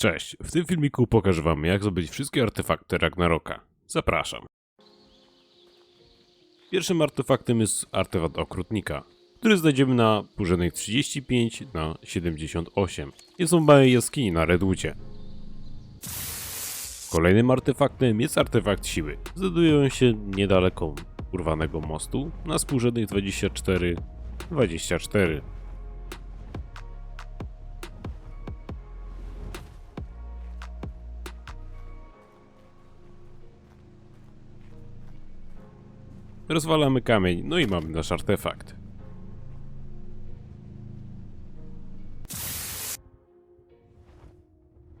Cześć, w tym filmiku pokażę wam jak zdobyć wszystkie artefakty Ragnaroka. Zapraszam. Pierwszym artefaktem jest artefakt okrutnika, który znajdziemy na Purzenek 35 na 78. Jest on w małej jaskini na Redwoodzie. Kolejnym artefaktem jest artefakt siły. Znajdują się niedaleko urwanego mostu na współrzędnych 24 24. Rozwalamy kamień, no i mamy nasz artefakt.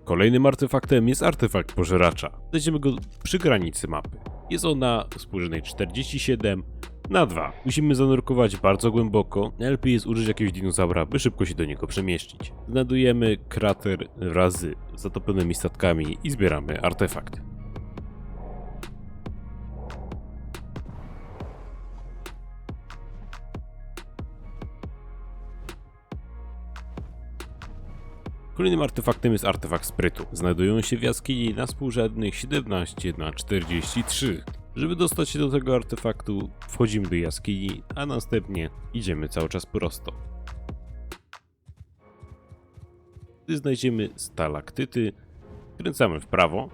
Kolejnym artefaktem jest artefakt pożeracza. Znajdziemy go przy granicy mapy. Jest on na współrzędnej 47 na 2. Musimy zanurkować bardzo głęboko. Najlepiej jest użyć jakiegoś dinozaura, by szybko się do niego przemieścić. Znajdujemy krater wraz z zatopionymi statkami i zbieramy artefakt. Kolejnym artefaktem jest artefakt sprytu. Znajdują się w jaskini na współrzędnych 17 na 43. Żeby dostać się do tego artefaktu, wchodzimy do jaskini, a następnie idziemy cały czas prosto. Gdy znajdziemy stalaktyty, kręcamy w prawo,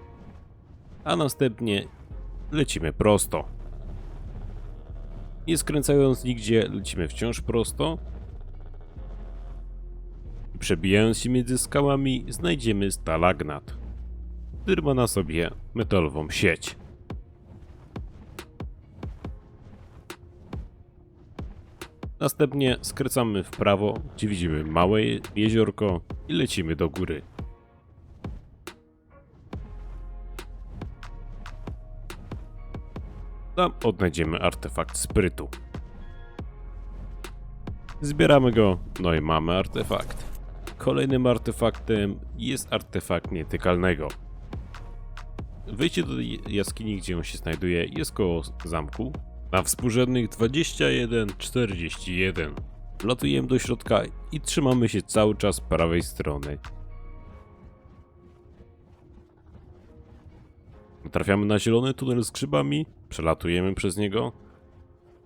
a następnie lecimy prosto. Nie skręcając nigdzie, lecimy wciąż prosto, Przebijając się między skałami, znajdziemy stalagnat, który ma na sobie metalową sieć. Następnie skręcamy w prawo, gdzie widzimy małe jeziorko i lecimy do góry. Tam odnajdziemy artefakt sprytu. Zbieramy go, no i mamy artefakt. Kolejnym artefaktem jest artefakt nietykalnego. Wejście do jaskini, gdzie on się znajduje, jest koło zamku. Na współrzędnych 21-41. Wlatujemy do środka i trzymamy się cały czas prawej strony. Trafiamy na zielony tunel z grzybami, przelatujemy przez niego.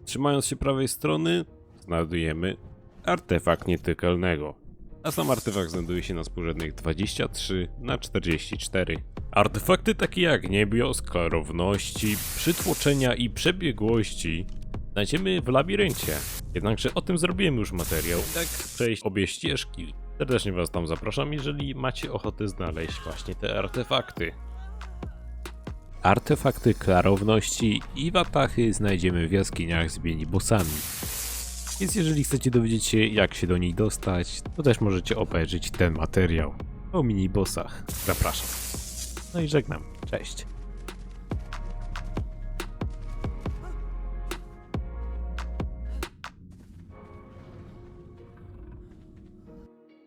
Trzymając się prawej strony, znajdujemy artefakt nietykalnego a sam artefakt znajduje się na współrzędnych 23 na 44. Artefakty takie jak niebios, klarowności, przytłoczenia i przebiegłości znajdziemy w labiryncie. Jednakże o tym zrobiłem już materiał, jak przejść obie ścieżki. Serdecznie was tam zapraszam, jeżeli macie ochotę znaleźć właśnie te artefakty. Artefakty klarowności i watachy znajdziemy w jaskiniach z bossami. Więc jeżeli chcecie dowiedzieć się jak się do niej dostać, to też możecie obejrzeć ten materiał o mini bossach. Zapraszam. No i żegnam. Cześć.